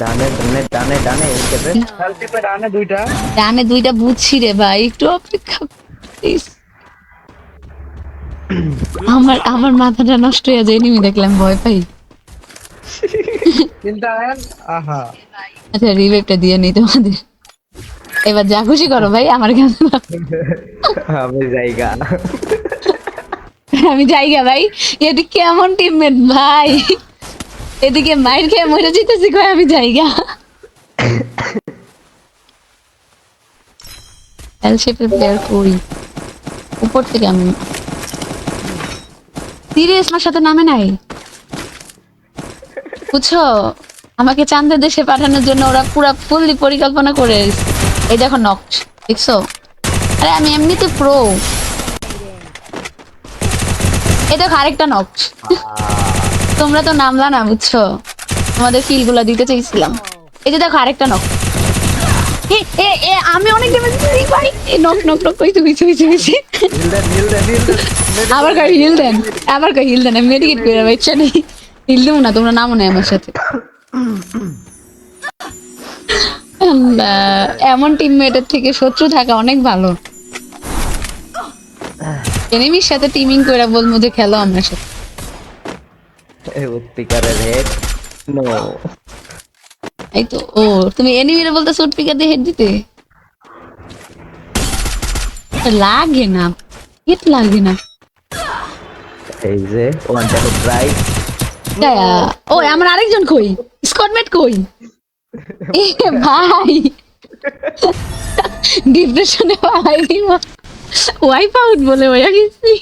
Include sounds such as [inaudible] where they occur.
ডানে ডানে ডানে ডানে ডানে দুইটা। ডানে দুইটা বুঝছি রে ভাই একটু অপেক্ষা প্লিজ আমার আমার মাথাটা নষ্ট হয়ে যায় এনিমি দেখলাম ভয় পাই। চিন্তা আহা। আচ্ছা রিভাইভটা দিয়ে নি তোমাদের। এবার যা খুশি করো ভাই আমার কাছে। আমি জায়গা। আমি যাইগা ভাই এটি কেমন টিমমেট ভাই? এদিকে মাইর খেয়ে মরে যেতেছি, কয় আমি যাইগা এল শেপের প্লেয়ার কই উপর থেকে আমি সিরিয়াস আমার সাথে নামে নাই? বুঝছ? আমাকে চান্দের দেশে পাঠানোর জন্য ওরা পুরো ফুললি পরিকল্পনা করে এই দেখো নকশ দেখছ? আরে আমি এমনিতে প্রো এই দেখো আরেকটা নকশ তোমরা তো নামলা না বুঝছ? তোমাদের ফিলগুলা দিতে চাইছিলাম এই যে দেখো আরেকটা নক এ এ এ আমি অনেক ড্যামেজ দিই ভাই knock knock knock then heal then heal then আবার কই হিল দেন আবার কই হিল দেন আমি মেডিকেট করে ভাই ইচ্ছা নেই। হিল দেবো না তোমরা নামো না আমার সাথে। এমন টিমমেটের থেকে শত্রু থাকা অনেক ভালো। এনিমির সাথে টিমিং করে বলব যে খেলো আমার সাথে। এই তো ও তুমি এনিমিরে বলতে সুট পিকার দিয়ে হেড দিতে? লাগে না হিট লাগে না। এই যে ওয়ান ট্যাপ রাইট ও আমার আরেকজন কই? স্কটমেট কই? [laughs] এ ভাই। ডিপ্রেশনে ভাই। ওয়াইপ আউট বলে হয়ে গেছি